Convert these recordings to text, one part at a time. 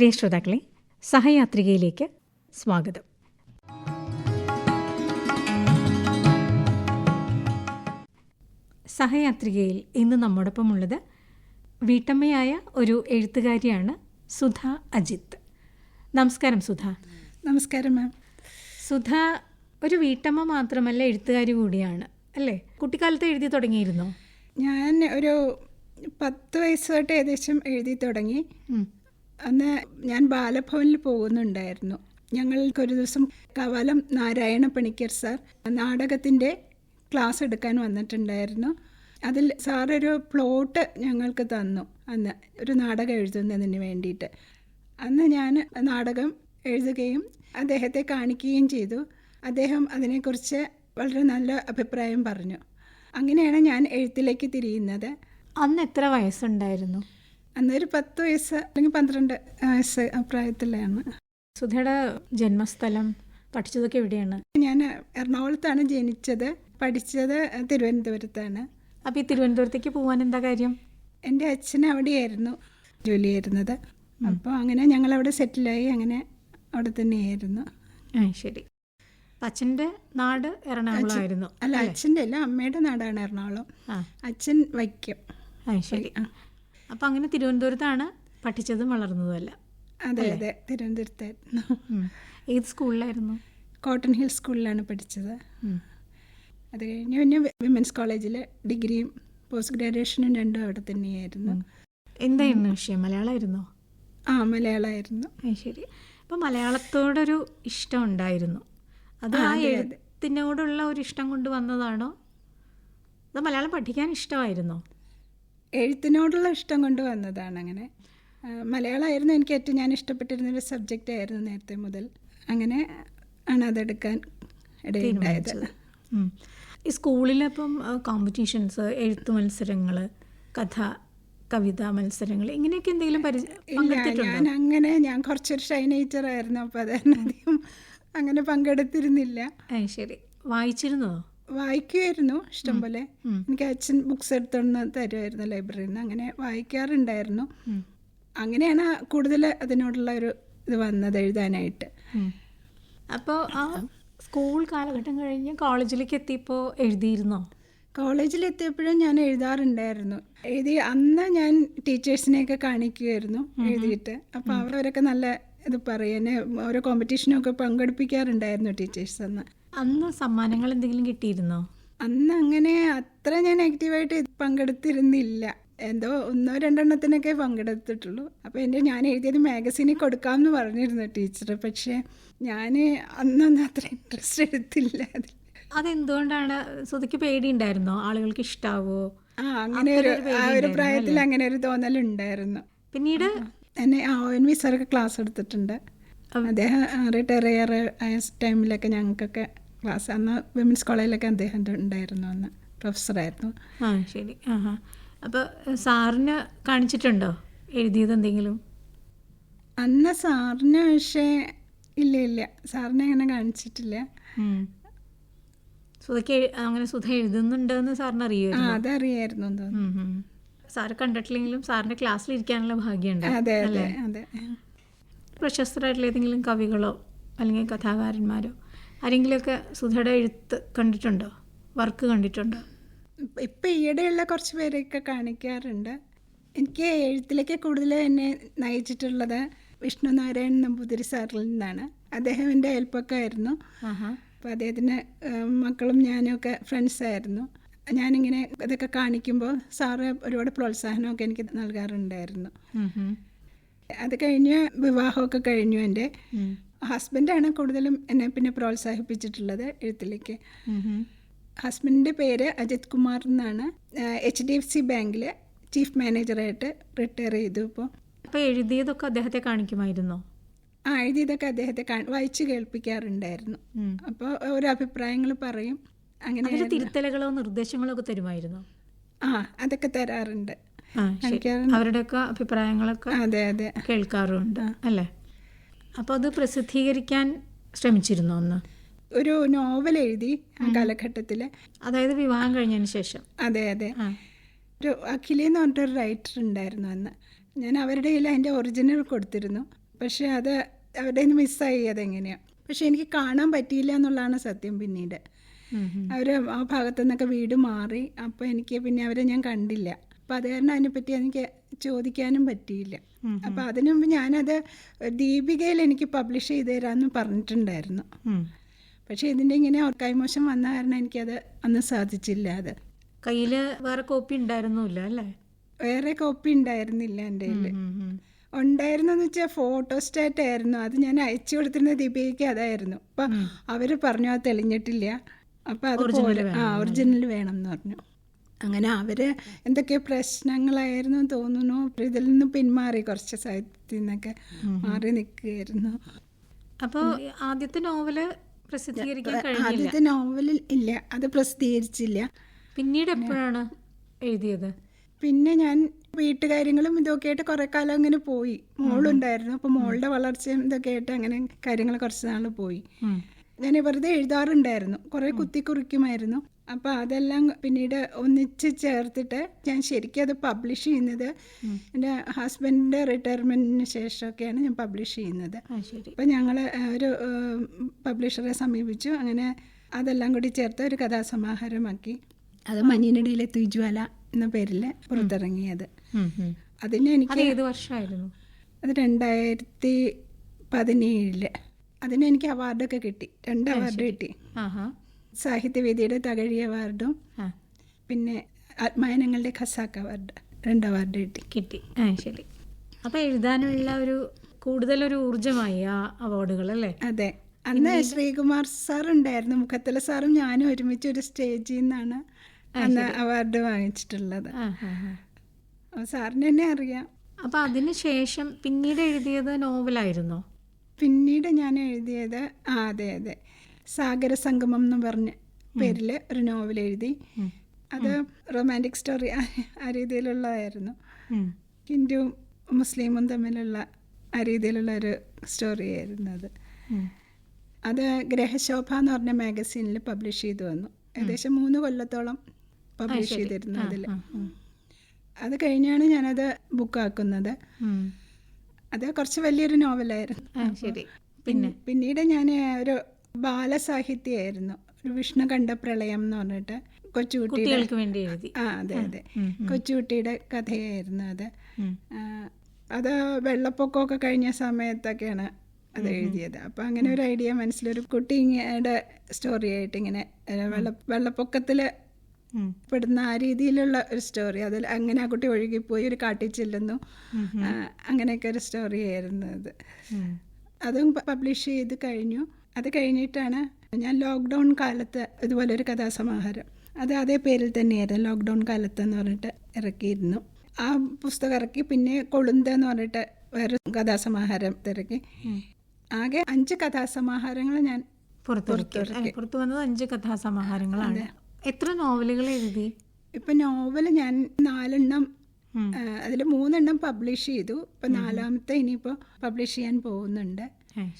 പ്രിയ ശ്രോതാക്കളെ സഹയാത്രികയിലേക്ക് സ്വാഗതം. സഹയാത്രികയിൽ ഇന്ന് നമ്മോടൊപ്പമുള്ളത് വീട്ടമ്മയായ ഒരു എഴുത്തുകാരിയാണ് സുധ അജിത്ത്. നമസ്കാരം സുധ. നമസ്കാരം മാം. സുധ ഒരു വീട്ടമ്മ മാത്രമല്ല എഴുത്തുകാരി കൂടിയാണ് അല്ലേ? കുട്ടിക്കാലത്ത് എഴുതി തുടങ്ങിയിരുന്നോ? ഞാൻ ഒരു പത്ത് വയസ്സ് തൊട്ട് ഏകദേശം എഴുതി തുടങ്ങി. അന്ന് ഞാൻ ബാലഭവനിൽ പോകുന്നുണ്ടായിരുന്നു. ഞങ്ങൾക്കൊരു ദിവസം കവലം നാരായണ പണിക്കർ സാർ നാടകത്തിന്റെ ക്ലാസ് എടുക്കാൻ വന്നിട്ടുണ്ടായിരുന്നു. അതിൽ സാറൊരു പ്ലോട്ട് ഞങ്ങൾക്ക് തന്നു അന്ന് ഒരു നാടകം എഴുതുന്നതിന് വേണ്ടിയിട്ട്. അന്ന് ഞാൻ നാടകം എഴുതുകയും അദ്ദേഹത്തെ കാണിക്കുകയും ചെയ്തു. അദ്ദേഹം അതിനെക്കുറിച്ച് വളരെ നല്ല അഭിപ്രായം പറഞ്ഞു. അങ്ങനെയാണ് ഞാൻ എഴുത്തിലേക്ക് തിരിയുന്നത്. അന്ന് എത്ര വയസ്സുണ്ടായിരുന്നു? അന്നൊരു പത്ത് വയസ്സ് അല്ലെങ്കിൽ പന്ത്രണ്ട് വയസ്സ് അഭിപ്രായത്തിലാണ് പ്രായത്തിലാണ് സുധയുടെ ജന്മസ്ഥലം പഠിച്ചതൊക്കെ എവിടെയാണ്? ഞാൻ എറണാകുളത്താണ് ജനിച്ചത്. പഠിച്ചത് തിരുവനന്തപുരത്താണ്. അപ്പോൾ ഈ തിരുവനന്തപുരത്തേക്ക് പോകാൻ എന്താ കാര്യം? എന്റെ അച്ഛൻ അവിടെയായിരുന്നു ജോലി ചെയ്യുന്നത്. അപ്പോൾ അങ്ങനെ ഞങ്ങൾ അവിടെ സെറ്റിലായി അങ്ങനെ അവിടെ തന്നെയായിരുന്നു. ശരി. അച്ഛന്റെ നാട് എറണാകുളമായിരുന്നു അല്ല അച്ഛന്റെ അല്ല അമ്മയുടെ നാടാണ് എറണാകുളം. അച്ഛൻ വൈക്കം. ആ ശരി. അപ്പം അങ്ങനെ തിരുവനന്തപുരത്താണ് പഠിച്ചതും വളർന്നതുമല്ല അതെ അതെ. തിരുവനന്തപുരത്തായിരുന്നു. ഏത് സ്കൂളിലായിരുന്നു? കോട്ടൺ ഹിൽ സ്കൂളിലാണ് പഠിച്ചത്. അത് കഴിഞ്ഞ് പിന്നെ വിമൻസ് കോളേജിൽ ഡിഗ്രിയും പോസ്റ്റ് ഗ്രാജുവേഷനും രണ്ടും അവിടെ തന്നെയായിരുന്നു. എന്തായിരുന്നു വിഷയം? മലയാളമായിരുന്നോ? ആ മലയാളമായിരുന്നു. ശരി. അപ്പം മലയാളത്തോടൊരു ഇഷ്ടം ഉണ്ടായിരുന്നു. അത് ആ എഴുത്തിനോടുള്ള ഒരു ഇഷ്ടം കൊണ്ട് വന്നതാണോ? അത് മലയാളം പഠിക്കാൻ ഇഷ്ടമായിരുന്നോ? എഴുത്തിനോടുള്ള ഇഷ്ടം കൊണ്ട് വന്നതാണ് അങ്ങനെ. മലയാളമായിരുന്നു എനിക്ക് ഏറ്റവും ഞാൻ ഇഷ്ടപ്പെട്ടിരുന്ന ഒരു സബ്ജക്റ്റ് ആയിരുന്നു നേരത്തെ മുതൽ. അങ്ങനെ ആണ് അതെടുക്കാൻ ഇടയുണ്ടായത്. ഈ സ്കൂളിലപ്പം കോമ്പറ്റീഷൻസ് എഴുത്ത് മത്സരങ്ങൾ കഥ കവിതാ മത്സരങ്ങൾ ഇങ്ങനെയൊക്കെ എന്തെങ്കിലും പരിചയം ഞാൻ അങ്ങനെ ഞാൻ കുറച്ചൊരു ഷൈ നേച്ചർ ആയിരുന്നു അപ്പോൾ അതായിരുന്നു അധികം അങ്ങനെ പങ്കെടുത്തിരുന്നില്ല. ശരി. വായിച്ചിരുന്നോ? വായിക്കുമായിരുന്നു ഇഷ്ടംപോലെ. എനിക്ക് അച്ഛൻ ബുക്സ് എടുത്തുകൊണ്ട് തരുമായിരുന്നു ലൈബ്രറിയിൽ നിന്ന് അങ്ങനെ വായിക്കാറുണ്ടായിരുന്നു. അങ്ങനെയാണ് കൂടുതൽ അതിനോടുള്ള ഒരു ഇത് വന്നത് എഴുതാനായിട്ട്. അപ്പോൾ ആ സ്കൂൾ കാലഘട്ടം കഴിഞ്ഞ് കോളേജിലേക്ക് എത്തിയപ്പോൾ എഴുതിയിരുന്നോ? കോളേജിലെത്തിയപ്പോഴും ഞാൻ എഴുതാറുണ്ടായിരുന്നു. എഴുതി അന്ന് ഞാൻ ടീച്ചേഴ്സിനെയൊക്കെ കാണിക്കുമായിരുന്നു എഴുതിയിട്ട്. അപ്പോൾ അവരൊക്കെ നല്ല ഇത് പറയും എന്നെ ഓരോ കോമ്പറ്റീഷനൊക്കെ പങ്കെടുപ്പിക്കാറുണ്ടായിരുന്നു ടീച്ചേഴ്സ് അന്ന് അന്ന് സമ്മാനങ്ങൾ എന്തെങ്കിലും കിട്ടിയിരുന്നോ? അന്ന് അങ്ങനെ അത്ര ഞാൻ ആക്റ്റീവായിട്ട് പങ്കെടുത്തിരുന്നില്ല. എന്തോ ഒന്നോ രണ്ടെണ്ണത്തിനൊക്കെ പങ്കെടുത്തിട്ടുള്ളൂ. അപ്പോൾ എന്റെ ഞാൻ എഴുതിയത് മാഗസീനിൽ കൊടുക്കാമെന്ന് പറഞ്ഞിരുന്നു ടീച്ചർ പക്ഷേ ഞാൻ അന്നൊന്നും അത്ര ഇൻട്രസ്റ്റ് എടുത്തില്ല അതിൽ. അതെന്തുകൊണ്ടാണ്? സുധിക്ക് പേടിയുണ്ടായിരുന്നോ? ആളുകൾക്ക് ഇഷ്ടാവോ? ആ അങ്ങനെ ഒരു ആ ഒരു പ്രായത്തിൽ അങ്ങനെ ഒരു തോന്നലുണ്ടായിരുന്നു. പിന്നീട്? എന്നെ ആ ഒ എൻ വി സാറൊക്കെ ക്ലാസ് എടുത്തിട്ടുണ്ട്. അദ്ദേഹം റിട്ടയർ ചെയ്യാറ് ആയ ടൈമിലൊക്കെ ഞങ്ങൾക്കൊക്കെ ക്ലാസ്. അന്ന് വിമൻസ് കോളേജിലൊക്കെ അദ്ദേഹം ഉണ്ടായിരുന്നു അന്ന്. പ്രൊഫസറായിരുന്നു ആ ശരി. ആ അപ്പോൾ സാറിന് കാണിച്ചിട്ടുണ്ടോ? എഴുതിയത് എന്തെങ്കിലും? അന്ന് സാറിന് പക്ഷേ ഇല്ല ഇല്ല. സാറിനെ അങ്ങനെ കാണിച്ചിട്ടില്ല. സുധയ്ക്ക് അങ്ങനെ സുധ എഴുതുന്നുണ്ടെന്ന് സാറിന് അറിയുമായിരുന്നു അതറിയായിരുന്നു തോന്നുന്നു. സാറ് കണ്ടിട്ടില്ലെങ്കിലും സാറിന്റെ ക്ലാസ്സിൽ ഇരിക്കാനുള്ള ഭാഗ്യമുണ്ട് അതെ അതെ അതെ. പ്രശസ്തരായിട്ടുള്ള ഏതെങ്കിലും കവികളോ അല്ലെങ്കിൽ കഥാകാരന്മാരോ ആരെങ്കിലുമൊക്കെ സുധയുടെ എഴുത്ത് കണ്ടിട്ടുണ്ടോ? വർക്ക് കണ്ടിട്ടുണ്ടോ? ഇപ്പം ഈയിടെയുള്ള കുറച്ച് പേരെയൊക്കെ കാണിക്കാറുണ്ട്. എനിക്ക് എഴുത്തിലേക്ക് കൂടുതൽ എന്നെ നയിച്ചിട്ടുള്ളത് വിഷ്ണു നാരായണൻ നമ്പൂതിരി സാറിൽ നിന്നാണ്. അദ്ദേഹം എന്റെ അയൽപ്പക്കമായിരുന്നു ആഹാ. അപ്പോൾ അദ്ദേഹത്തിന് മക്കളും ഞാനും ഒക്കെ ഫ്രണ്ട്സായിരുന്നു ഞാനിങ്ങനെ ഇതൊക്കെ കാണിക്കുമ്പോൾ സാറ് ഒരുപാട് പ്രോത്സാഹനമൊക്കെ എനിക്ക് നൽകാറുണ്ടായിരുന്നു. അത് കഴിഞ്ഞ് വിവാഹമൊക്കെ കഴിഞ്ഞു എന്റെ. ഹസ്ബൻഡാണ് കൂടുതലും എന്നെ പിന്നെ പ്രോത്സാഹിപ്പിച്ചിട്ടുള്ളത് എഴുത്തിലേക്ക്. ഹസ്ബൻഡിന്റെ പേര് അജിത് കുമാർ എന്നാണ്. എച്ച് ഡി എഫ് സി ബാങ്കിൽ ചീഫ് മാനേജറായിട്ട് റിട്ടയർ ചെയ്തു ഇപ്പോൾ അപ്പോൾ എഴുതിയതൊക്കെ അദ്ദേഹത്തെ കാണിക്കുമായിരുന്നോ? ആ എഴുതിയതൊക്കെ അദ്ദേഹത്തെ വായിച്ചു കേൾപ്പിക്കാറുണ്ടായിരുന്നു. അപ്പോൾ ഓരോ അഭിപ്രായങ്ങൾ പറയും. അങ്ങനെ തിരുത്തലുകളോ നിർദ്ദേശങ്ങളോ ഒക്കെ തരുമായിരുന്നു? ആ അതൊക്കെ തരാറുണ്ട്. അവരുടെയൊക്കെ അഭിപ്രായങ്ങളൊക്കെ അതെ അതെ. കേൾക്കാറുണ്ട് അല്ലേ? അപ്പോൾ അത് പ്രസിദ്ധീകരിക്കാൻ ശ്രമിച്ചിരുന്നു ഒന്ന്? ഒരു നോവൽ എഴുതി ആ കാലഘട്ടത്തിൽ അതായത് വിവാഹം കഴിഞ്ഞതിന് ശേഷം. അതെ അതെ. ഒരു അഖിലി എന്ന് പറഞ്ഞിട്ടൊരു റൈറ്റർ ഉണ്ടായിരുന്നു അന്ന്. ഞാൻ അവരുടെ കയ്യിൽ അതിന്റെ ഒറിജിനൽ കൊടുത്തിരുന്നു. പക്ഷേ അത് അവരുടെ നിന്ന് മിസ്സായി അതെങ്ങനെയാണ് പക്ഷെ എനിക്ക് കാണാൻ പറ്റിയില്ല എന്നുള്ളതാണ് സത്യം പിന്നീട്. അവർ ആ ഭാഗത്തു നിന്നൊക്കെ വീട് മാറി. അപ്പോൾ എനിക്ക് പിന്നെ അവരെ ഞാൻ കണ്ടില്ല. അപ്പോൾ അത് കാരണം അതിനെപ്പറ്റി എനിക്ക് ചോദിക്കാനും പറ്റിയില്ല. അപ്പം അതിനു മുമ്പ് ഞാനത് ദീപികയിൽ എനിക്ക് പബ്ലിഷ് ചെയ്ത് തരാമെന്ന് പറഞ്ഞിട്ടുണ്ടായിരുന്നു. പക്ഷെ ഇതിന്റെ ഇങ്ങനെ കൈമോശം വന്ന കാരണം എനിക്കത് അന്ന് സാധിച്ചില്ല അത്. കയ്യിൽ വേറെ കോപ്പി ഉണ്ടായിരുന്നില്ല അല്ലേ? വേറെ കോപ്പി ഉണ്ടായിരുന്നില്ല എന്റെ കയ്യിൽ. ഉണ്ടായിരുന്നു എന്ന് വെച്ചാൽ ഫോട്ടോസ്റ്റാറ്റ് ആയിരുന്നു. അത് ഞാൻ അയച്ചു കൊടുത്തിരുന്ന ദീപികയ്ക്ക് അതായിരുന്നു. അപ്പം അവർ പറഞ്ഞു അത് തെളിഞ്ഞിട്ടില്ല. അപ്പം അത് ആ ഒറിജിനൽ വേണം എന്ന് പറഞ്ഞു. അങ്ങനെ അവർ എന്തൊക്കെ പ്രശ്നങ്ങളായിരുന്നു തോന്നുന്നു. ഇതിൽ നിന്ന് പിന്മാറി കുറച്ച് സാഹിത്യത്തിൽ നിന്നൊക്കെ മാറി നിൽക്കുകയായിരുന്നു. അപ്പോൾ ആദ്യത്തെ നോവൽ പ്രസിദ്ധീകരിക്കാൻ കഴിഞ്ഞില്ല? ആദ്യത്തെ നോവലിൽ ഇല്ല. അത് പ്രസിദ്ധീകരിച്ചില്ല. പിന്നീട് എപ്പോഴാണ് എഴുതിയത്? പിന്നെ ഞാൻ വീട്ടുകാര്യങ്ങളും ഇതൊക്കെ ആയിട്ട് കുറെ കാലം അങ്ങനെ പോയി. മോളുണ്ടായിരുന്നു അപ്പോൾ മോളുടെ വളർച്ചയും ഇതൊക്കെ ആയിട്ട് അങ്ങനെ കാര്യങ്ങൾ കുറച്ച് നാൾ പോയി. ഞാൻ വെറുതെ എഴുതാറുണ്ടായിരുന്നു. കുറെ കുത്തി കുറിക്കുമായിരുന്നു അപ്പോൾ അതെല്ലാം പിന്നീട് ഒന്നിച്ച് ചേർത്തിട്ട് ഞാൻ ശരിക്കും അത് പബ്ലിഷ് ചെയ്യുന്നത് എന്റെ ഹസ്ബൻഡിന്റെ റിട്ടയർമെന്റിന് ശേഷമൊക്കെയാണ് ഞാൻ പബ്ലിഷ് ചെയ്യുന്നത്. അപ്പോൾ ഞങ്ങൾ ഒരു പബ്ലിഷറെ സമീപിച്ചു. അങ്ങനെ അതെല്ലാം കൂടി ചേർത്ത് ഒരു കഥാസമാഹാരമാക്കി. അത് മഞ്ഞിനടിയിലെ തുജ്വാല എന്ന പേരിൽ പുറത്തിറങ്ങിയത്. അതിന് എനിക്ക് ഏത് വർഷമായിരുന്നു? അത് രണ്ടായിരത്തി പതിനേഴിൽ. അതിന് എനിക്ക് അവാർഡൊക്കെ കിട്ടി. രണ്ട് അവാർഡ് കിട്ടി. സാഹിത്യവേദിയുടെ തകഴി അവാർഡും പിന്നെ ആത്മായനങ്ങളുടെ ഖസാക്ക് അവാർഡ് രണ്ട് അവാർഡ് കിട്ടി. കിട്ടി. ആ ശരി. അപ്പൊ എഴുതാനുള്ള ഒരു കൂടുതലൊരു ഊർജമായി ആ അവാർഡുകൾ അല്ലേ? അതെ. അന്ന് ശ്രീകുമാർ സാർ ഉണ്ടായിരുന്നു. മുഖത്തല സാറും ഞാനും ഒരുമിച്ച് ഒരു സ്റ്റേജിൽ നിന്നാണ് അന്ന് അവാർഡ് വാങ്ങിച്ചിട്ടുള്ളത്. അപ്പോൾ സാറിന് തന്നെ അറിയാം. അപ്പൊ അതിനുശേഷം പിന്നീട് എഴുതിയത് നോവലായിരുന്നോ? പിന്നീട് ഞാൻ എഴുതിയത് ആ അതെ അതെ. സാഗര സംഗമം എന്ന് പറഞ്ഞ പേരിൽ ഒരു നോവൽ എഴുതി. അത് റൊമാന്റിക് സ്റ്റോറി ആ രീതിയിലുള്ളതായിരുന്നു. ഹിന്ദുവും മുസ്ലിമും തമ്മിലുള്ള ആ രീതിയിലുള്ള ഒരു സ്റ്റോറി ആയിരുന്നു അത്. അത് ഗ്രഹശോഭ എന്ന് പറഞ്ഞ മാഗസീനിൽ പബ്ലിഷ് ചെയ്തു വന്നു. ഏകദേശം മൂന്ന് കൊല്ലത്തോളം പബ്ലിഷ് ചെയ്തിരുന്നു അതിൽ. അത് കഴിഞ്ഞാണ് ഞാനത് ബുക്കാക്കുന്നത്. അത് കുറച്ച് വലിയൊരു നോവലായിരുന്നു. ശരി. പിന്നെ? പിന്നീട് ഞാൻ ഒരു ബാലസാഹിത്യമായിരുന്നു. ഒരു വിഷ്ണു കണ്ട പ്രളയം എന്ന് പറഞ്ഞിട്ട് കൊച്ചുകുട്ടികൾക്ക് വേണ്ടി എഴുതി. ആ അതെ അതെ. കൊച്ചുകുട്ടിയുടെ കഥയായിരുന്നു അത്. അത് വെള്ളപ്പൊക്കമൊക്കെ കഴിഞ്ഞ സമയത്തൊക്കെയാണ് അത് എഴുതിയത്. അപ്പം അങ്ങനെ ഒരു ഐഡിയ മനസ്സിലൊരു കുട്ടിയുടെ സ്റ്റോറി ആയിട്ട് ഇങ്ങനെ വെള്ള വെള്ളപ്പൊക്കത്തിൽ പെടുന്ന ആ രീതിയിലുള്ള ഒരു സ്റ്റോറി. അതിൽ അങ്ങനെ ആ കുട്ടി ഒഴുകിപ്പോയി ഒരു കാട്ടിൽ ചെല്ലുന്നു. അങ്ങനെയൊക്കെ ഒരു സ്റ്റോറി ആയിരുന്നു അത് അതും പബ്ലിഷ് ചെയ്ത് കഴിഞ്ഞു. അത് കഴിഞ്ഞിട്ടാണ് ഞാൻ ലോക്ക്ഡൗൺ കാലത്ത് ഇതുപോലെ ഒരു കഥാസമാഹാരം. അത് അതേ പേരിൽ തന്നെയായിരുന്നു ലോക്ക്ഡൗൺ കാലത്ത് എന്ന് പറഞ്ഞിട്ട് ഇറക്കിയിരുന്നു. ആ പുസ്തകം ഇറക്കി പിന്നെ കൊളുന്ത എന്ന് പറഞ്ഞിട്ട് വേറെ കഥാസമാഹാരം ഇറക്കി. ആകെ അഞ്ച് കഥാസമാഹാരങ്ങൾ ഞാൻ പുറത്തിറക്കി. പുറത്തു വന്നത് അഞ്ച് കഥാസമാഹാരങ്ങളാണ്. എത്ര നോവലുകൾ എഴുതി? ഇപ്പം നോവൽ ഞാൻ നാലെണ്ണം അതിൽ മൂന്നെണ്ണം പബ്ലിഷ് ചെയ്തു. ഇപ്പം നാലാമത്തെ ഇനിയിപ്പോൾ പബ്ലിഷ് ചെയ്യാൻ പോകുന്നുണ്ട്.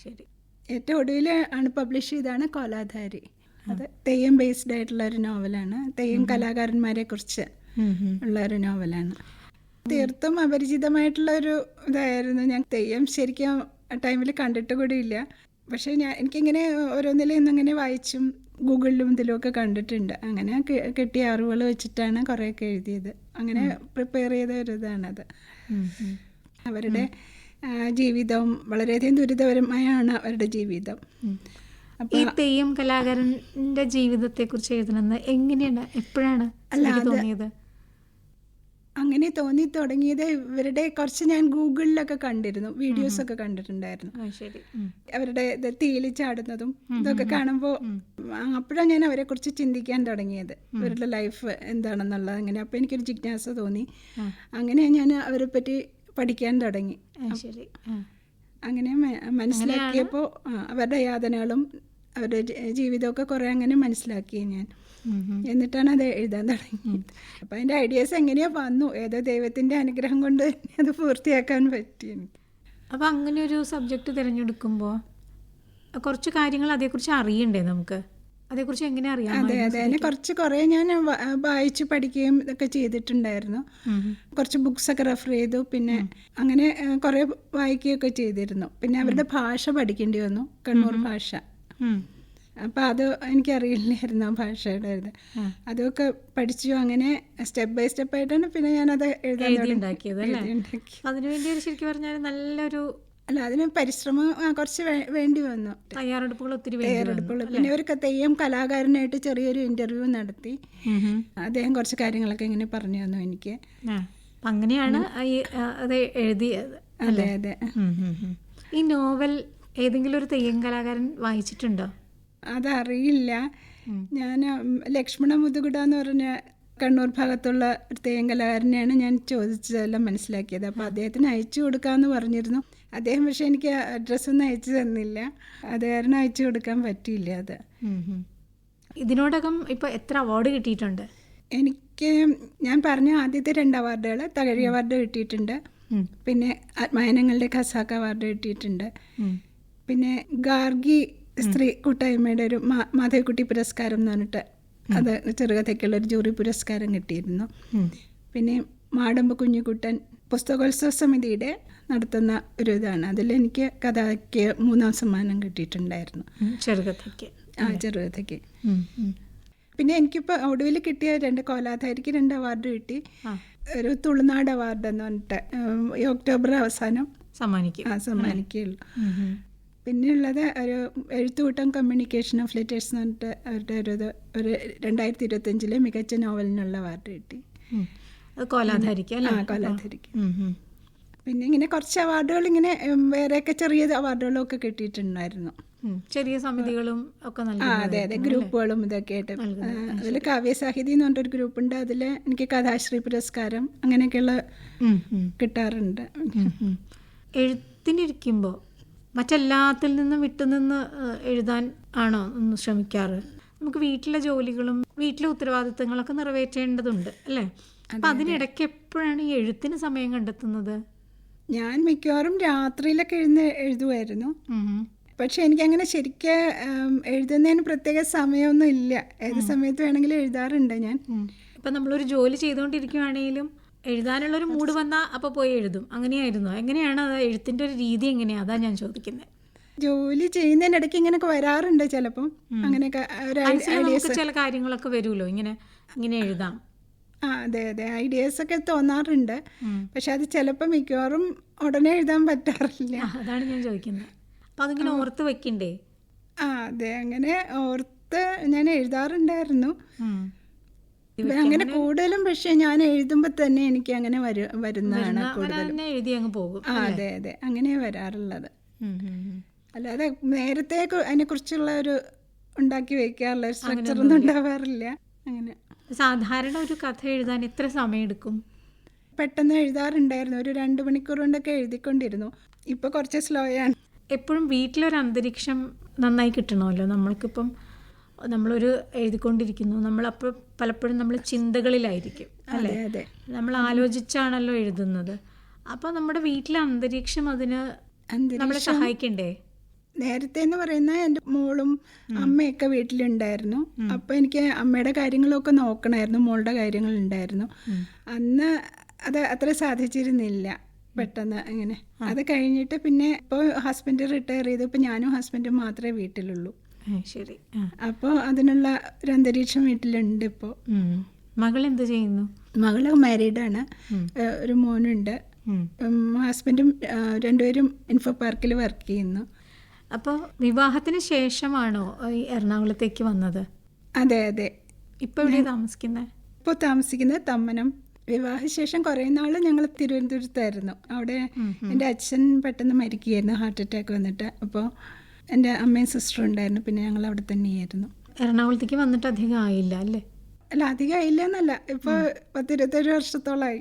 ശരി. ഏറ്റവും ഒടുവിൽ ആണ് പബ്ലിഷ് ചെയ്താണ് കോലാധാരി. അത് തെയ്യം ബേസ്ഡ് ആയിട്ടുള്ള ഒരു നോവലാണ് തെയ്യം കലാകാരന്മാരെ കുറിച്ച്. ഉള്ള ഒരു നോവലാണ് തീർത്തും അപരിചിതമായിട്ടുള്ള ഒരു ഇതായിരുന്നു. ഞാൻ തെയ്യം ശരിക്കും ടൈമിൽ കണ്ടിട്ട് കൂടിയില്ല പക്ഷേ ഞാൻ എനിക്കിങ്ങനെ ഓരോന്നിലും ഇന്നിങ്ങനെ വായിച്ചും ഗൂഗിളിലും ഇതിലുമൊക്കെ കണ്ടിട്ടുണ്ട്. അങ്ങനെ കിട്ടിയ അറിവുകൾ വെച്ചിട്ടാണ് കുറേയൊക്കെ എഴുതിയത്. അങ്ങനെ പ്രിപ്പയർ ചെയ്ത ഒരു ഇതാണത്. അവരുടെ ജീവിതവും വളരെയധികം ദുരിതപരമായാണ് അവരുടെ ജീവിതം. ഈ തെയ്യം കലാകാരന്റെ ജീവിതത്തെ കുറിച്ച് എഴുതണമെന്ന് എങ്ങനെയാണ് എപ്പോഴാണ് തോന്നിയത്? അങ്ങനെ തോന്നി തുടങ്ങിയത് ഇവരുടെ കുറച്ച് ഞാൻ ഗൂഗിളിലൊക്കെ കണ്ടിരുന്നു വീഡിയോസ് ഒക്കെ കണ്ടിട്ടുണ്ടായിരുന്നു. അവരുടെ ഇത് തീയിൽ ചാടുന്നതും ഇതൊക്കെ കാണുമ്പോൾ അപ്പോഴാണ് ഞാൻ അവരെ കുറിച്ച് ചിന്തിക്കാൻ തുടങ്ങിയത്. ഇവരുടെ ലൈഫ് എന്താണെന്നുള്ളത് അങ്ങനെ അപ്പോൾ എനിക്കൊരു ജിജ്ഞാസ തോന്നി. അങ്ങനെ ഞാൻ അവരെ പറ്റി പഠിക്കാൻ തുടങ്ങി. ശരി. അങ്ങനെ മനസ്സിലാക്കിയപ്പോൾ അവരുടെ യാതനകളും അവരുടെ ജീവിതമൊക്കെ കുറേ അങ്ങനെ മനസ്സിലാക്കി ഞാൻ. എന്നിട്ടാണ് അത് എഴുതാൻ തുടങ്ങിയത്. അപ്പം അതിന്റെ ഐഡിയാസ് എങ്ങനെയാ വന്നു? ഏതോ ദൈവത്തിന്റെ അനുഗ്രഹം കൊണ്ട് തന്നെ അത് പൂർത്തിയാക്കാൻ പറ്റി എനിക്ക്. അപ്പൊ അങ്ങനെ ഒരു സബ്ജക്റ്റ് തിരഞ്ഞെടുക്കുമ്പോൾ കുറച്ച് കാര്യങ്ങൾ അതേക്കുറിച്ച് അറിയണ്ടേ നമുക്ക്? അതേക്കുറിച്ച് എങ്ങനെ അറിയാം അതെ അതെ. അതിനെ കുറച്ച് കുറേ ഞാൻ വായിച്ചു പഠിക്കുകയും ഇതൊക്കെ ചെയ്തിട്ടുണ്ടായിരുന്നു. കുറച്ച് ബുക്സ് ഒക്കെ റെഫർ ചെയ്തു. പിന്നെ അങ്ങനെ കുറേ വായിക്കുകയൊക്കെ ചെയ്തിരുന്നു. പിന്നെ അവരുടെ ഭാഷ പഠിക്കേണ്ടി വന്നു. കണ്ണൂർ ഭാഷ. അപ്പം അത് എനിക്കറിയില്ലായിരുന്നു ആ ഭാഷയുടെ ഇത് അതൊക്കെ പഠിച്ചു. അങ്ങനെ സ്റ്റെപ്പ് ബൈ സ്റ്റെപ്പ് ആയിട്ടാണ് പിന്നെ ഞാനത് എഴുതാൻ അതിനുവേണ്ടി ശരിക്കും പറഞ്ഞാൽ നല്ലൊരു അല്ല അതിന് പരിശ്രമം കുറച്ച് വേണ്ടി വന്നു. തയ്യാറെടുപ്പുകൾ ഒത്തിരി. തയ്യാറെടുപ്പുകൾ. പിന്നെ ഒരു തെയ്യം കലാകാരനായിട്ട് ചെറിയൊരു ഇന്റർവ്യൂ നടത്തി. അദ്ദേഹം കുറച്ച് കാര്യങ്ങളൊക്കെ ഇങ്ങനെ പറഞ്ഞു തന്നു എനിക്ക്. അങ്ങനെയാണ് അത് എഴുതിയത് അതെ അതെ. ഈ നോവൽ ഏതെങ്കിലും ഒരു തെയ്യം കലാകാരൻ വായിച്ചിട്ടുണ്ടോ? അതറിയില്ല. ഞാൻ ലക്ഷ്മണ മുതുകുട എന്ന് പറഞ്ഞ കണ്ണൂർ ഭാഗത്തുള്ള ഒരു തെയ്യം കലാകാരനെയാണ് ഞാൻ ചോദിച്ചതെല്ലാം മനസ്സിലാക്കിയത്. അപ്പോൾ അദ്ദേഹത്തിന് അയച്ചു കൊടുക്കാമെന്ന് പറഞ്ഞിരുന്നു. അദ്ദേഹം പക്ഷെ എനിക്ക് അഡ്രസ്സൊന്നും അയച്ചു തന്നില്ല. അത് കാരണം അയച്ചു കൊടുക്കാൻ പറ്റിയില്ല അത്. ഇതിനോടകം ഇപ്പൊ എത്ര അവാർഡ് കിട്ടിയിട്ടുണ്ട്? എനിക്ക് ഞാൻ പറഞ്ഞ ആദ്യത്തെ രണ്ട് അവാർഡുകൾ തകഴി അവാർഡ് കിട്ടിയിട്ടുണ്ട്. പിന്നെ ആത്മായനങ്ങളുടെ ഖസാക്ക് അവാർഡ് കിട്ടിയിട്ടുണ്ട്. പിന്നെ ഗാർഗി സ്ത്രീ കൂട്ടായ്മയുടെ ഒരു മാധവിക്കുട്ടി പുരസ്കാരം എന്ന് പറഞ്ഞിട്ട് അത് ചെറുകഥയ്ക്കുള്ള ഒരു ജൂറി പുരസ്കാരം കിട്ടിയിരുന്നു. പിന്നെ മാടമ്പ് കുഞ്ഞുകുട്ടൻ പുസ്തകോത്സവ സമിതിയുടെ നടത്തുന്ന ഒരു ഇതാണ്. അതിൽ എനിക്ക് കഥയ്ക്ക് മൂന്നാം സമ്മാനം കിട്ടിയിട്ടുണ്ടായിരുന്നു. ചെറുകഥയ്ക്ക്. ആ ചെറുകഥയ്ക്ക്. പിന്നെ എനിക്കിപ്പോൾ ഒടുവിൽ കിട്ടിയ രണ്ട് കോലാധാരിക്ക് രണ്ട് അവാർഡ് കിട്ടി. ഒരു തുളുനാട് അവാർഡ് എന്ന് പറഞ്ഞിട്ട് ഈ ഒക്ടോബർ അവസാനം സമ്മാനിക്കും. ആ സമ്മാനിക്കുകയുള്ളൂ. പിന്നെ ഉള്ളത് ഒരു എഴുത്തുകൂട്ടം കമ്മ്യൂണിക്കേഷൻ ഓഫ് ലെറ്റേഴ്സ് എന്ന് പറഞ്ഞിട്ട് അവരുടെ ഒരു ഇത് ഒരു രണ്ടായിരത്തി ഇരുപത്തഞ്ചിലെ മികച്ച നോവലിനുള്ള അവാർഡ് കിട്ടി. കോലാധാരിക്കും അല്ലേ? ആ കോലാധാരിക്ക്. പിന്നെ ഇങ്ങനെ കുറച്ച് അവാർഡുകൾ ഇങ്ങനെ വേറെയൊക്കെ ചെറിയ അവാർഡുകളൊക്കെ കിട്ടിയിട്ടുണ്ടായിരുന്നു. ചെറിയ സമിതികളും ഒക്കെ അതെ അതെ ഗ്രൂപ്പുകളും ഇതൊക്കെ ആയിട്ട്. അതിൽ കാവ്യസാഹിതി എന്ന് പറഞ്ഞൊരു ഗ്രൂപ്പ് ഉണ്ട് അതിൽ എനിക്ക് കഥാശ്രീ പുരസ്കാരം അങ്ങനെയൊക്കെയുള്ള. കിട്ടാറുണ്ട്. എഴുത്തിനിരിക്കുമ്പോൾ മറ്റെല്ലാത്തിൽ നിന്നും വിട്ടുനിന്ന് എഴുതാൻ ആണോ ഒന്ന് ശ്രമിക്കാറ്? നമുക്ക് വീട്ടിലെ ജോലികളും വീട്ടിലെ ഉത്തരവാദിത്തങ്ങളൊക്കെ നിറവേറ്റേണ്ടതുണ്ട് അല്ലേ? അപ്പം അതിനിടയ്ക്ക് എപ്പോഴാണ് ഈ എഴുത്തിന് സമയം കണ്ടെത്തുന്നത്? ഞാൻ മിക്കവാറും രാത്രിയിലൊക്കെ എഴുന്ന് എഴുതുമായിരുന്നു പക്ഷെ എനിക്കങ്ങനെ ശരിക്ക് എഴുതുന്നതിന് പ്രത്യേക സമയമൊന്നും ഇല്ല. ഏത് സമയത്ത് വേണമെങ്കിലും എഴുതാറുണ്ട് ഞാൻ. ഇപ്പം നമ്മളൊരു ജോലി ചെയ്തുകൊണ്ടിരിക്കുകയാണെങ്കിലും എഴുതാനുള്ളൊരു മൂഡ് വന്നാൽ അപ്പോൾ പോയി എഴുതും. അങ്ങനെയായിരുന്നു? എങ്ങനെയാണ് അത് എഴുത്തിന്റെ ഒരു രീതി എങ്ങനെയാണ് അതാ ഞാൻ ചോദിക്കുന്നത് ജോലി ചെയ്യുന്നതിനിടയ്ക്ക് ഇങ്ങനെയൊക്കെ വരാറുണ്ട് ചിലപ്പം. അങ്ങനെയൊക്കെ ഒരു ചില കാര്യങ്ങളൊക്കെ വരുമല്ലോ. ഇങ്ങനെ ഇങ്ങനെ എഴുതാം. ആ അതെ അതെ. ഐഡിയാസ് ഒക്കെ തോന്നാറുണ്ട്. പക്ഷെ അത് ചിലപ്പോൾ മിക്കവാറും ഉടനെ എഴുതാൻ പറ്റാറില്ല. ആ, അതാണ് ഞാൻ ചോദിക്കുന്നത്. അപ്പം അതിങ്ങനെ ഓർത്ത് വെക്കണ്ടേ? ആ അതെ. അങ്ങനെ ഓർത്ത് ഞാൻ എഴുതാറുണ്ടായിരുന്നു. അങ്ങനെ കൂടുതലും പക്ഷെ ഞാൻ എഴുതുമ്പോൾ തന്നെ എനിക്ക് അങ്ങനെ വരു വരുന്നതാണ് കൂടുതലും. എഴുതി അങ്ങ് പോകും അതെ അതെ. അങ്ങനെ വരാറുള്ളത്. അല്ലാതെ നേരത്തെ അതിനെ കുറിച്ചുള്ള ഒരു ഉണ്ടാക്കി വെക്കാറുള്ള സ്ട്രക്ചർ ഒന്നും ഉണ്ടാവാറില്ല. അങ്ങനെ. സാധാരണ ഒരു കഥ എഴുതാൻ എത്ര സമയം എടുക്കും പെട്ടെന്ന് എഴുതാറുണ്ടായിരുന്നു. ഒരു രണ്ട് മണിക്കൂർ കൊണ്ടൊക്കെ എഴുതിക്കൊണ്ടിരുന്നു. ഇപ്പൊ കുറച്ച് സ്ലോ ആണ്. എപ്പോഴും വീട്ടിലൊരു അന്തരീക്ഷം നന്നായി കിട്ടണമല്ലോ? നമ്മൾക്കിപ്പം നമ്മളൊരു എഴുതിക്കൊണ്ടിരിക്കുന്നു. നമ്മളപ്പോൾ പലപ്പോഴും നമ്മൾ ചിന്തകളിലായിരിക്കും അല്ലേ? അതെ. അതെ നമ്മൾ ആലോചിച്ചാണല്ലോ എഴുതുന്നത്. അപ്പോൾ നമ്മുടെ വീട്ടിലെ അന്തരീക്ഷം അതിന് നമ്മളെ സഹായിക്കണ്ടേ? നേരത്തെ എന്ന് പറയുന്ന എന്റെ മോളും അമ്മയൊക്കെ വീട്ടിലുണ്ടായിരുന്നു. അപ്പോൾ എനിക്ക് അമ്മയുടെ കാര്യങ്ങളൊക്കെ നോക്കണമായിരുന്നു മോളുടെ കാര്യങ്ങളുണ്ടായിരുന്നു. അന്ന് അത് അത്ര സാധിച്ചിരുന്നില്ല പെട്ടെന്ന് അങ്ങനെ. അത് കഴിഞ്ഞിട്ട് പിന്നെ ഇപ്പോൾ ഹസ്ബൻഡ് റിട്ടയർ ചെയ്തു. ഇപ്പം ഞാനും ഹസ്ബൻഡും മാത്രമേ വീട്ടിലുള്ളൂ. ശരി. അപ്പോൾ അതിനുള്ള ഒരു അന്തരീക്ഷം വീട്ടിലുണ്ട് ഇപ്പോൾ. മകൾ എന്ത് ചെയ്യുന്നു? മകൾ മാരീഡാണ് ഒരു മോനുണ്ട്. ഹസ്ബൻഡും രണ്ടുപേരും ഇൻഫോ പാർക്കിൽ വർക്ക് ചെയ്യുന്നു. അപ്പോൾ വിവാഹത്തിന് ശേഷമാണോ ഈ എറണാകുളത്തേക്ക് വന്നത്? അതെ അതെ. ഇപ്പോൾ ഇവിടെ താമസിക്കുന്നത് ഇപ്പോൾ താമസിക്കുന്നത് തമ്മനം. വിവാഹശേഷം കുറേ നാൾ ഞങ്ങൾ തിരുവനന്തപുരത്തായിരുന്നു. അവിടെ എന്റെ അച്ഛൻ പെട്ടെന്ന് മരിക്കുകയായിരുന്നു ഹാർട്ട് അറ്റാക്ക് വന്നിട്ട്. അപ്പോൾ എന്റെ അമ്മയും സിസ്റ്ററും ഉണ്ടായിരുന്നു പിന്നെ ഞങ്ങൾ അവിടെ തന്നെയായിരുന്നു. എറണാകുളത്തേക്ക് വന്നിട്ട് അധികം ആയില്ല അല്ലേ? അല്ല അധികം ആയില്ല എന്നല്ല. ഇപ്പോൾ പത്തിരുപത്തേഴ് വർഷത്തോളമായി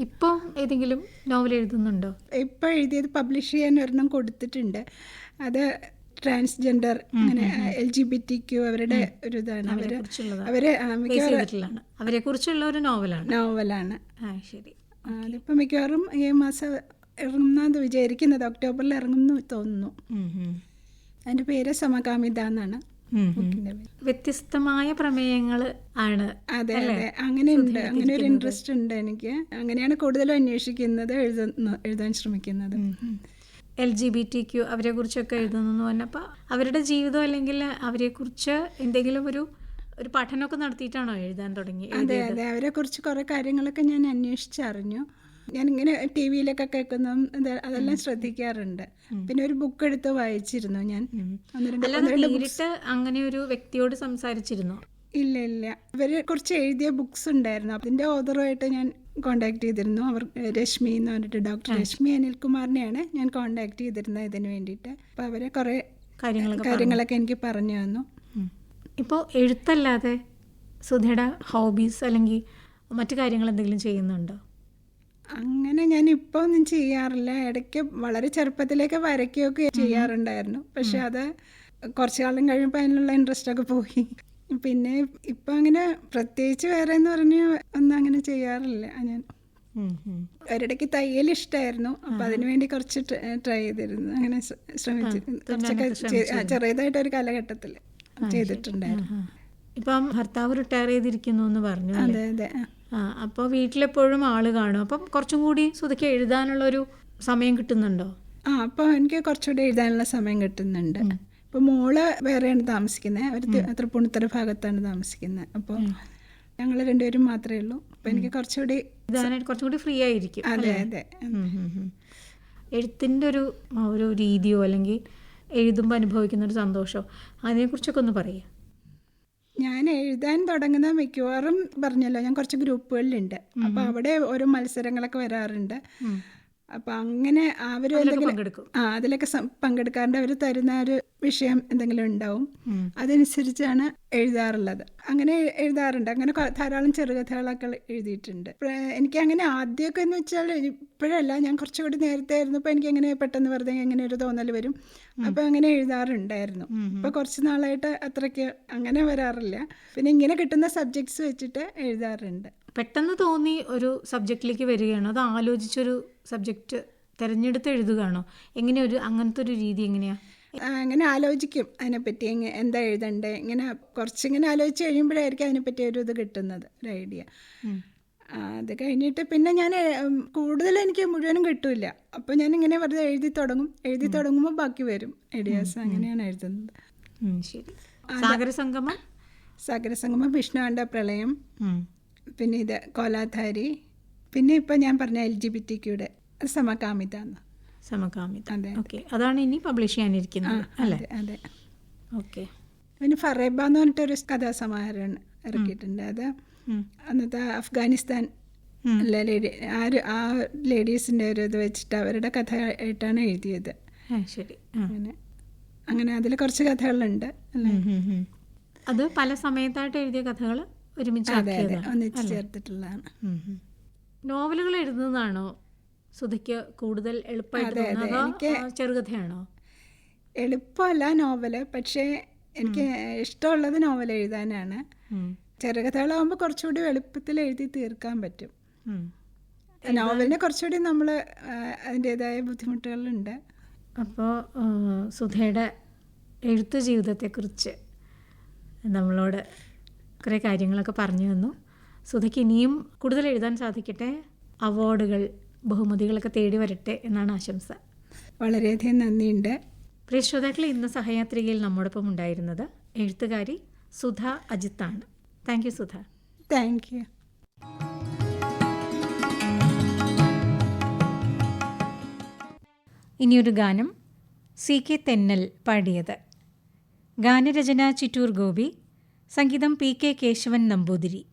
ഇപ്പോൾ ഏതെങ്കിലും നോവൽ എഴുതുന്നുണ്ടോ? ഇപ്പോൾ എഴുതിയത് പബ്ലിഷ് ചെയ്യാൻ ഒരെണ്ണം കൊടുത്തിട്ടുണ്ട്. അത് ട്രാൻസ്ജെൻഡർ അങ്ങനെ L G B T Q അവരുടെ ഒരു ഇതാണ് അവരെ അവരെ കുറിച്ചുള്ള ഒരു നോവലാണ്. നോവലാണ്. ശരി. അതിപ്പോൾ മിക്കവാറും ഈ മാസം ഇറങ്ങുന്നത് വിചാരിക്കുന്നത്. ഒക്ടോബറിൽ ഇറങ്ങുമെന്ന് തോന്നുന്നു. അതിന്റെ പേര് സമകാമിത എന്നാണ്. വ്യത്യസ്തമായ പ്രമേയങ്ങൾ ആണ് അതെ അതെ. അങ്ങനെയുണ്ട് അങ്ങനെ ഒരു ഇൻട്രസ്റ്റ് ഉണ്ട് എനിക്ക്. അങ്ങനെയാണ് കൂടുതലും അന്വേഷിക്കുന്നത് എഴുതുന്ന എഴുതാൻ ശ്രമിക്കുന്നത്. L G B T Q അവരെ കുറിച്ചൊക്കെ എഴുതുന്നു പറഞ്ഞപ്പോൾ അവരുടെ ജീവിതം അല്ലെങ്കിൽ അവരെക്കുറിച്ച് എന്തെങ്കിലും ഒരു ഒരു പഠനമൊക്കെ നടത്തിയിട്ടാണോ എഴുതാൻ തുടങ്ങി അതെ അതെ. അവരെ കുറിച്ച് കുറെ കാര്യങ്ങളൊക്കെ ഞാൻ അന്വേഷിച്ചറിഞ്ഞു. ഞാൻ ഇങ്ങനെ ടി വിയിലൊക്കെ കേൾക്കുന്ന അതെല്ലാം ശ്രദ്ധിക്കാറുണ്ട്. പിന്നെ ഒരു ബുക്ക് എടുത്ത് വായിച്ചിരുന്നു ഞാൻ. അങ്ങനെ ഒരു വ്യക്തിയോട് സംസാരിച്ചിരുന്നു? ഇല്ല ഇല്ല. ഇവരെ കുറച്ച് എഴുതിയ ബുക്സ് ഉണ്ടായിരുന്നു. അതിന്റെ ഓതറുമായിട്ട് ഞാൻ കോണ്ടാക്ട് ചെയ്തിരുന്നു. അവർ രശ്മി എന്ന് പറഞ്ഞിട്ട് ഡോക്ടർ രശ്മി അനിൽകുമാറിനെയാണ് ഞാൻ കോണ്ടാക്ട് ചെയ്തിരുന്നത് ഇതിന് വേണ്ടിയിട്ട്. അപ്പോൾ അവരെ കുറേ കാര്യങ്ങളൊക്കെ എനിക്ക് പറഞ്ഞു തന്നു. ഇപ്പോൾ എഴുത്തല്ലാതെ സുധയുടെ ഹോബീസ് അല്ലെങ്കിൽ മറ്റു കാര്യങ്ങൾ എന്തെങ്കിലും ചെയ്യുന്നുണ്ടോ? അങ്ങനെ ഞാൻ ഇപ്പോൾ ഒന്നും ചെയ്യാറില്ല. ഇടയ്ക്ക് വളരെ ചെറുപ്പത്തിലേക്ക് വരയ്ക്കുകയൊക്കെ ചെയ്യാറുണ്ടായിരുന്നു. പക്ഷെ അത് കുറച്ചു കാലം കഴിയുമ്പോൾ അതിനുള്ള ഇൻട്രസ്റ്റ് ഒക്കെ പോയി. പിന്നെ ഇപ്പം അങ്ങനെ പ്രത്യേകിച്ച് വേറെ എന്ന് പറഞ്ഞാൽ ഒന്നും അങ്ങനെ ചെയ്യാറില്ല ഞാൻ. ഒരിടയ്ക്ക് തയ്യൽ ഇഷ്ടമായിരുന്നു അപ്പം അതിനു വേണ്ടി കുറച്ച് ട്രൈ ചെയ്തിരുന്നു. അങ്ങനെ ശ്രമിച്ചിരുന്നു. കുറച്ചൊക്കെ ചെറിയതായിട്ട് ഒരു കാലഘട്ടത്തിൽ ചെയ്തിട്ടുണ്ടായിരുന്നു. ഇപ്പം ഭർത്താവ് റിട്ടയർ ചെയ്തിരിക്കുന്നു എന്ന് പറഞ്ഞു അതെ അതെ. അപ്പോൾ വീട്ടിലെപ്പോഴും ആൾ കാണും. അപ്പം കുറച്ചും കൂടി സുധയ്ക്ക് എഴുതാനുള്ളൊരു സമയം കിട്ടുന്നുണ്ടോ? ആ അപ്പോൾ എനിക്ക് കുറച്ചുകൂടി എഴുതാനുള്ള സമയം കിട്ടുന്നുണ്ട്. ഇപ്പോൾ മോൾ വേറെയാണ് താമസിക്കുന്നത് അവർ തൃപ്പൂണിത്തറ ഭാഗത്താണ് താമസിക്കുന്നത് അപ്പോൾ ഞങ്ങൾ രണ്ടുപേരും മാത്രമേ ഉള്ളൂ. അപ്പോൾ എനിക്ക് കുറച്ചുകൂടി എഴുതാനായിട്ട് കുറച്ചുകൂടി ഫ്രീ ആയിരിക്കും അതെ അതെ. എഴുത്തിന്റെ ഒരു ഒരു രീതിയോ അല്ലെങ്കിൽ എഴുതുമ്പോൾ അനുഭവിക്കുന്ന ഒരു സന്തോഷമോ അതിനെക്കുറിച്ചൊക്കെ ഒന്ന് പറയുക ഞാൻ എഴുതാൻ തുടങ്ങുന്ന മിക്കവാറും പറഞ്ഞല്ലോ ഞാൻ കുറച്ച് ഗ്രൂപ്പുകളിലുണ്ട്. അപ്പോൾ അവിടെ ഓരോ മത്സരങ്ങളൊക്കെ വരാറുണ്ട്. അപ്പോൾ അങ്ങനെ അവർ എന്തെങ്കിലും ആ അതിലൊക്കെ പങ്കെടുക്കാറുണ്ട്. അവർ തരുന്ന ഒരു വിഷയം എന്തെങ്കിലും ഉണ്ടാവും. അതനുസരിച്ചാണ് എഴുതാറുള്ളത്. അങ്ങനെ എഴുതാറുണ്ട്. അങ്ങനെ ധാരാളം ചെറുകഥകളൊക്കെ എഴുതിയിട്ടുണ്ട്. എനിക്ക് അങ്ങനെ ആദ്യമൊക്കെ എന്ന് വെച്ചാൽ ഇപ്പോഴല്ല. ഞാൻ കുറച്ചുകൂടി നേരത്തെ ആയിരുന്നപ്പോൾ എനിക്ക് അങ്ങനെ പെട്ടെന്ന് വെറുതെ അങ്ങനെ ഒരു തോന്നൽ വരും. അപ്പോൾ അങ്ങനെ എഴുതാറുണ്ടായിരുന്നു. ഇപ്പോൾ കുറച്ച് നാളായിട്ട് അത്രയ്ക്ക് അങ്ങനെ വരാറില്ല. പിന്നെ ഇങ്ങനെ കിട്ടുന്ന സബ്ജക്ട്സ് വെച്ചിട്ട് എഴുതാറുണ്ട്. പെട്ടെന്ന് തോന്നി ഒരു സബ്ജക്റ്റിലേക്ക് വരികയാണ്. അത് ആലോചിച്ചൊരു സബ്ജക്റ്റ് തിരഞ്ഞെടുത്ത് എഴുതുകയാണോ? എങ്ങനെ ഒരു അങ്ങനത്തെ ഒരു രീതി എങ്ങനെയാ? അങ്ങനെ ആലോചിക്കും അതിനെപ്പറ്റി. എന്താ എഴുതണ്ടേ? ഇങ്ങനെ കുറച്ചിങ്ങനെ ആലോചിച്ച് കഴിയുമ്പോഴായിരിക്കും അതിനെപ്പറ്റി ഒരു ഇത് കിട്ടുന്നത് ഒരു ഐഡിയ. അത് കഴിഞ്ഞിട്ട് പിന്നെ ഞാൻ കൂടുതൽ എനിക്ക് മുഴുവനും കിട്ടില്ല. അപ്പോൾ ഞാൻ ഇങ്ങനെ വെറുതെ എഴുതി തുടങ്ങും. എഴുതി തുടങ്ങുമ്പോൾ ബാക്കി വരും. ഐഡിയാസ് അങ്ങനെയാണ് എഴുതുന്നത്. ശരി. സാഗര സംഗമം? സാഗരസംഗമം വിഷ്ണുവാണ്ട പ്രളയം. പിന്നെ ഇത് കോലാധാരി. പിന്നെ ഇപ്പം ഞാൻ പറഞ്ഞ എൽ ജി ബി ടി ക്യൂടെ. സമകാമിത. സമകാമിത ഓക്കെ അതാണ് ഇനി പബ്ലിഷ് ചെയ്യാനിരിക്കുന്നത് അല്ലേ? അതെ ഓക്കെ പിന്നെ ഫറേബ എന്ന് പറഞ്ഞിട്ടൊരു കഥാസമാഹാരം ഇറക്കിയിട്ടുണ്ട്. അത് അന്നത്തെ അഫ്ഗാനിസ്ഥാൻ ലേഡി ആ ഒരു ആ ലേഡീസിന്റെ ഒരു ഇത് വെച്ചിട്ട് അവരുടെ കഥ ആയിട്ടാണ് എഴുതിയത്. ശരി. അങ്ങനെ അങ്ങനെ അതിൽ കുറച്ച് കഥകളുണ്ട് അല്ലേ. അത് പല സമയത്തായിട്ട് എഴുതിയ കഥകൾ ഒരുമിച്ച് ഒന്നിച്ച് ചേർത്തിട്ടുള്ളതാണ്. നോവലുകൾ എഴുതുന്നതാണോ സുധയ്ക്ക് കൂടുതൽ എളുപ്പമായിട്ട് ചെറുകഥയാണോ? എളുപ്പമല്ല നോവൽ പക്ഷേ എനിക്ക് ഇഷ്ടമുള്ളത് നോവൽ എഴുതാനാണ്. ചെറുകഥകളാകുമ്പോൾ കുറച്ചുകൂടി എളുപ്പത്തിൽ എഴുതി തീർക്കാൻ പറ്റും. നോവലിനെ നോവലിന് കുറച്ചുകൂടി നമ്മൾ അതിന്റെതായ ബുദ്ധിമുട്ടുകളുണ്ട്. അപ്പോൾ സുധയുടെ എഴുത്തു ജീവിതത്തെക്കുറിച്ച് നമ്മളോട് കുറേ കാര്യങ്ങളൊക്കെ പറഞ്ഞു തന്നു. സുധയ്ക്ക് ഇനിയും കൂടുതൽ എഴുതാൻ സാധിക്കട്ടെ? അവാർഡുകൾ ബഹുമതികളൊക്കെ തേടി വരട്ടെ എന്നാണ് ആശംസ. വളരെയധികം നന്ദിയുണ്ട്. പ്രിയ ശ്രോതാക്കളെ ഇന്ന് സഹയാത്രികയിൽ നമ്മോടൊപ്പം ഉണ്ടായിരുന്നത് എഴുത്തുകാരി Sudha അജിത്താണ്. Thank you Sudha. Thank you. ഇനിയൊരു ഗാനം സി കെ തെന്നൽ പാടിയത്. ഗാനരചന ചിറ്റൂർ ഗോപി സംഗീതം പി കെ കേശവൻ നമ്പൂതിരി.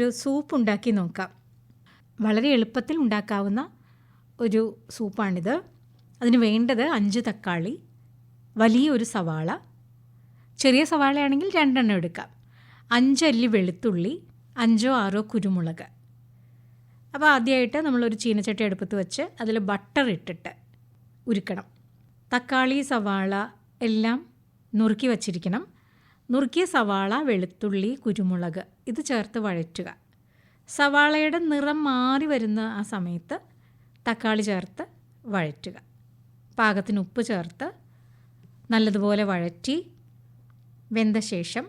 ഒരു സൂപ്പ് ഉണ്ടാക്കി നോക്കാം. വളരെ എളുപ്പത്തിൽ ഉണ്ടാക്കാവുന്ന ഒരു സൂപ്പാണിത്. അതിന് വേണ്ടത് അഞ്ച് തക്കാളി വലിയൊരു സവാള ചെറിയ സവാളയാണെങ്കിൽ രണ്ടെണ്ണം എടുക്കാം. അഞ്ചല്ലി വെളുത്തുള്ളി അഞ്ചോ ആറോ കുരുമുളക്. അപ്പോൾ ആദ്യമായിട്ട് നമ്മളൊരു ചീനച്ചട്ടി അടുപ്പത്ത് വെച്ച് അതിൽ ബട്ടർ ഇട്ടിട്ട് ഉരുക്കണം. തക്കാളി സവാള എല്ലാം നുറുക്കി വച്ചിരിക്കണം. നുറുക്കിയ സവാള വെളുത്തുള്ളി കുരുമുളക് ഇത് ചേർത്ത് വഴറ്റുക. സവാളയുടെ നിറം മാറി വരുന്ന ആ സമയത്ത് തക്കാളി ചേർത്ത് വഴറ്റുക. പാകത്തിന് ഉപ്പ് ചേർത്ത് നല്ലതുപോലെ വഴറ്റി വെന്ത ശേഷം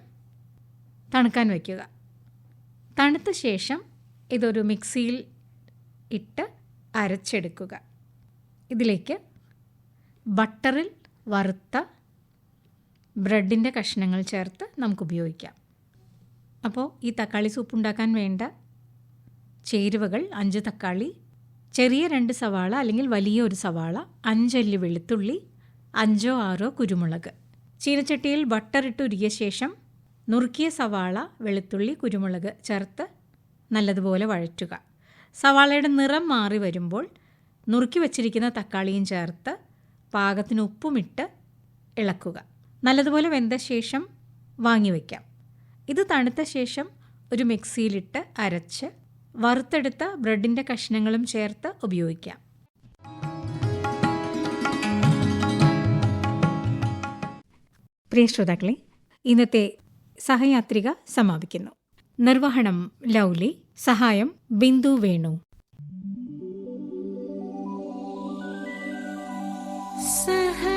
തണുക്കാൻ വയ്ക്കുക. തണുത്ത ശേഷം ഇതൊരു മിക്സിയിൽ ഇട്ട് അരച്ചെടുക്കുക. ഇതിലേക്ക് ബട്ടറിൽ വറുത്ത ബ്രെഡിന്റെ കഷ്ണങ്ങൾ ചേർത്ത് നമുക്ക് ഉപയോഗിക്കാം. അപ്പോൾ ഈ തക്കാളി സൂപ്പ് ഉണ്ടാക്കാൻ വേണ്ട ചേരുവകൾ അഞ്ച് തക്കാളി ചെറിയ രണ്ട് സവാള അല്ലെങ്കിൽ വലിയ ഒരു സവാള അഞ്ചല്ലി വെളുത്തുള്ളി അഞ്ചോ ആറോ കുരുമുളക്. ചീനച്ചട്ടിയിൽ ബട്ടർ ഇട്ട് ഉരുകിയ ശേഷം നുറുക്കിയ സവാള വെളുത്തുള്ളി കുരുമുളക് ചേർത്ത് നല്ലതുപോലെ വഴറ്റുക. സവാളയുടെ നിറം മാറി വരുമ്പോൾ നുറുക്കി വച്ചിരിക്കുന്ന തക്കാളിയും ചേർത്ത് പാകത്തിന് ഉപ്പുമിട്ട് ഇളക്കുക. നല്ലതുപോലെ വെന്ത ശേഷം വാങ്ങി വയ്ക്കാം ഇത് തണുത്ത ശേഷം ഒരു മിക്സിയിലിട്ട് അരച്ച് വറുത്തെടുത്ത ബ്രെഡിന്റെ കഷ്ണങ്ങളും ചേർത്ത് ഉപയോഗിക്കാം. പ്രിയ ശ്രോതാക്കളെ ഇന്നത്തെ സഹയാത്രിക സമാപിക്കുന്നു. നിർവഹണം ലൗലി സഹായം ബിന്ദു വേണു. സഹ